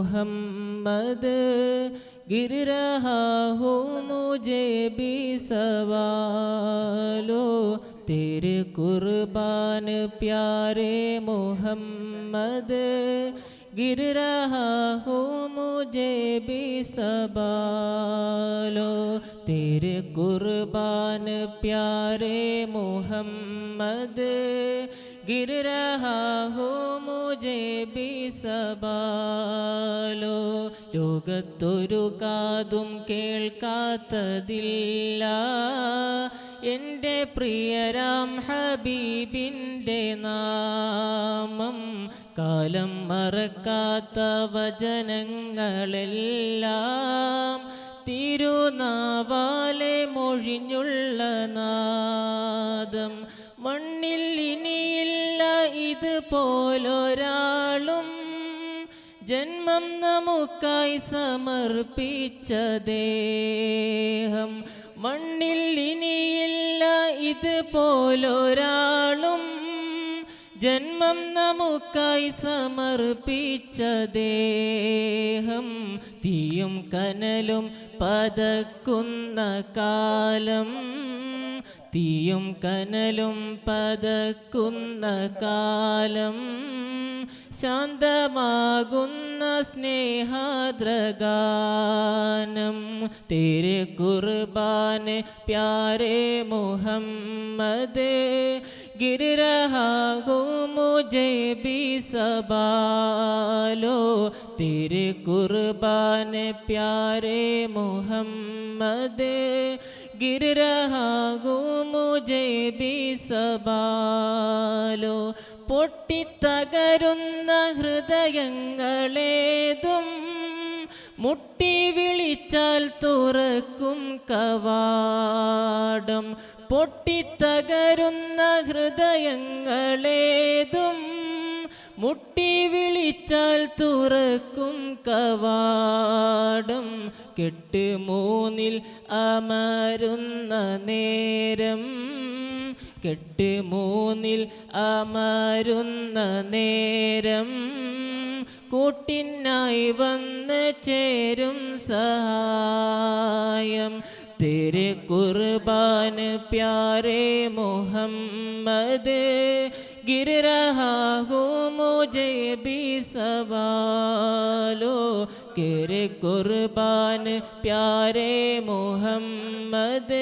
मोहम्मद गिर रहा हूँ मुझे भी सवालो तेरे कुर्बान प्यारे मोहम्मद गिर रहा हूँ मुझे भी सवालो तेरे कुर्बान प्यारे मोहम्मद गिर रहा हूँ മുജേ ബിസബാലോ ലോകത്തൊരു കാതും കേൾക്കാത്തതില്ല. എന്റെ പ്രിയരാം ഹബീബിന്റെ നാമം കാലം മറക്കാത്ത വചനങ്ങളെല്ലാം തിരുനാവാലെ മൊഴിഞ്ഞുള്ള നാദം ഇതുപോലൊരാളും ജന്മം നമുക്കായി സമർപ്പിച്ച ദേഹം മണ്ണിൽ ഇനിയില്ല ഇതുപോലൊരാളും ജന്മം നമുക്കായി സമർപ്പിച്ച ദേഹം തീയും കനലും പതക്കുന്ന കാലം തീയും കനലും പതക്കുന്ന കാലം ശാന്തമാകുന്ന സ്നേഹാദ്രഗാനം തേരെ കുർബാൻ പ്യാരെ മുഹമ്മദ് गिर रहा हूँ मुझे भी सबालो तेरे कुर्बान प्यारे मोहम्मद गिर रहा हूँ मुझे भी സബാലോ പൊട്ടിത്തകരുന്ന ഹൃദയങ്ങളേതും മുട്ടി വിളിച്ചാൽ തുറക്കും കവാടം പൊട്ടിത്തകരുന്ന ഹൃദയങ്ങളേതും മുട്ടി വിളിച്ചാൽ തുറക്കും കവാടം കെട്ട് മൂന്നിൽ അമരുന്ന നേരം കെട്ട് മൂന്നിൽ അമരുന്ന നേരം കൂട്ടിനായി വന്ന് ചേരും സഹായം तेरे कुर्बान प्यारे मोहम्मद गिर रहा हूँ मुझे भी सवालो तेरे कुर्बान प्यारे मोहम्मद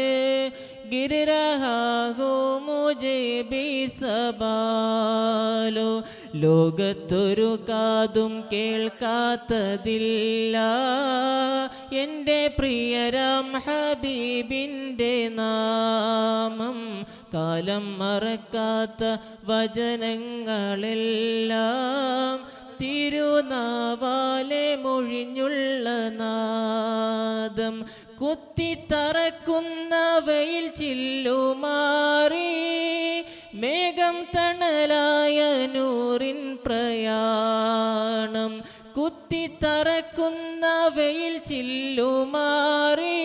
गिर रहा हूँ मुझे भी സബാലോ ലോകത്തൊരു കാതും കേൾക്കാത്തതില്ല എൻ്റെ പ്രിയരാം ഹബീബിൻ്റെ നാമം കാലം മറക്കാത്ത വചനങ്ങളെല്ലാം തിരുനാവാലെ മൊഴിഞ്ഞുള്ള നാദം കുത്തിത്തറക്കുന്ന വെയിൽ ചില്ലുമാറി മേഘം തണലായ നൂറിൻ പ്രയാണം കുത്തിത്തറക്കുന്ന വെയിൽ ചില്ലുമാറി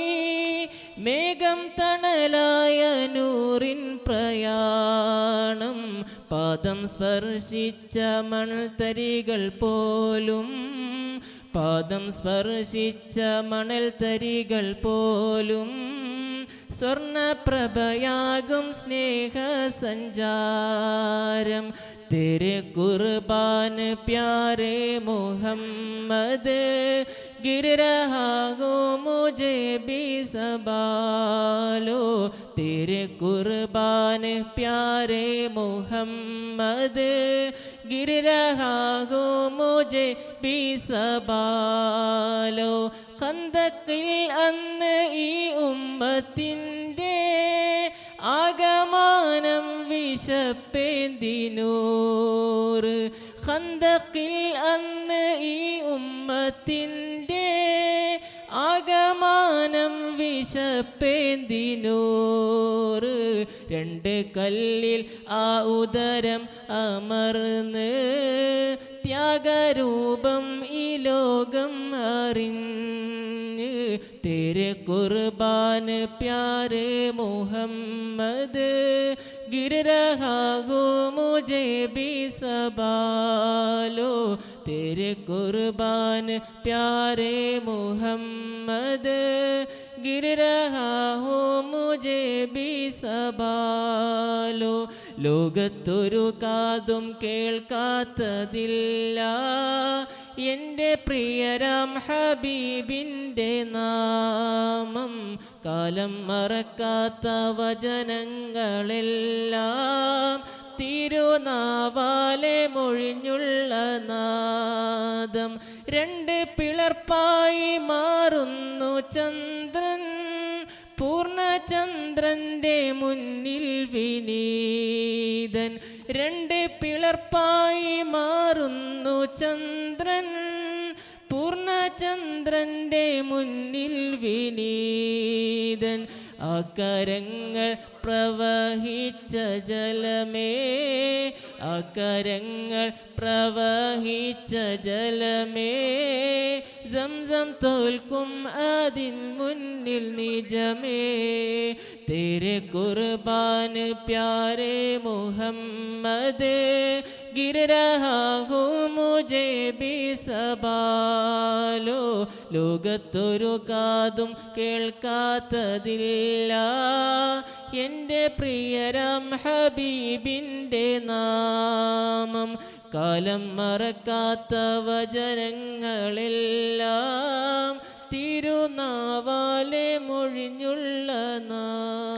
മേഘം തണലായ പാദം സ്പർശിച്ച മണൽത്തരികൾ പോലും പാദം സ്പർശിച്ച മണൽത്തരികൾ പോലും സ്വർണപ്രഭയാകും സ്നേഹസഞ്ചാരം. തിരു കുർബാൻ പ്യാരേ മുഹമ്മദ് गिर रहा हो मुझे भी संभालो तेरे कुर्बान प्यारे मोहम्मद गिर रहा हो मुझे भी സബാലോ ഖന്തക്കിൽ അന്ന് ഈ ഉമ്മത്തിൻ്റെ ആകമാനം വിശപ്പേന്തിനൂറ് ഖന്തക്കിൽ അന്ന് ഈ ഉമ്മത്തിൻ്റെ ആകമാനം വിശപ്പേന്തിനൂറ് രണ്ട് കല്ലിൽ ആ ഉദരം അമർന്ന് ത്യാഗരൂപം ഈ ലോകം അറിഞ്ഞ് तेरे कुर्बान प्यारे मोहम्मद गिर रहा हो मुझे भी सबालो तेरे तेरे कुर्बान प्यारे मोहम्मद गिर रहा हो मुझे भी സബാലോ ലോകത്തൊരു കാതും കേൾക്കാത്തതില്ല എൻ്റെ പ്രിയരാം ഹബീബിൻ്റെ നാമം കാലം മറക്കാത്ത വചനങ്ങളെല്ലാം തിരുനാവാലെ മൊഴിഞ്ഞുള്ള നാദം രണ്ട് പിളർപ്പായി മാറുന്നു ചന്ദ്രൻ. പൂർണചന്ദ്രന്റെ മുന്നിൽ വിനീതൻ. രണ്ട് പിളർപ്പായി മാറുന്നു ചന്ദ്രൻ. പൂർണചന്ദ്രന്റെ മുന്നിൽ വിനീതൻ. അകരങ്ങൾ പ്രവഹിച്ച ജലമേ അകരങ്ങൾ പ്രവഹിച്ച ജലമേ. സംസം തോൽക്കും അതിൻ മുന്നിൽ നിജമേ. തേരെ കുർബാൻ പ്യാരേ മുഹമ്മദ് ഗിരഹാഹു മുജേ ബി സബാലോ ലോകത്തൊരു കാതും കേൾക്കാത്തതില്ല. എന്റെ പ്രിയരം ഹബീബിന്റെ നാമം കാലം മറക്കാത്ത വചനങ്ങളെല്ലാം തിരുനാവാലെ മൊഴിഞ്ഞുള്ള നാദം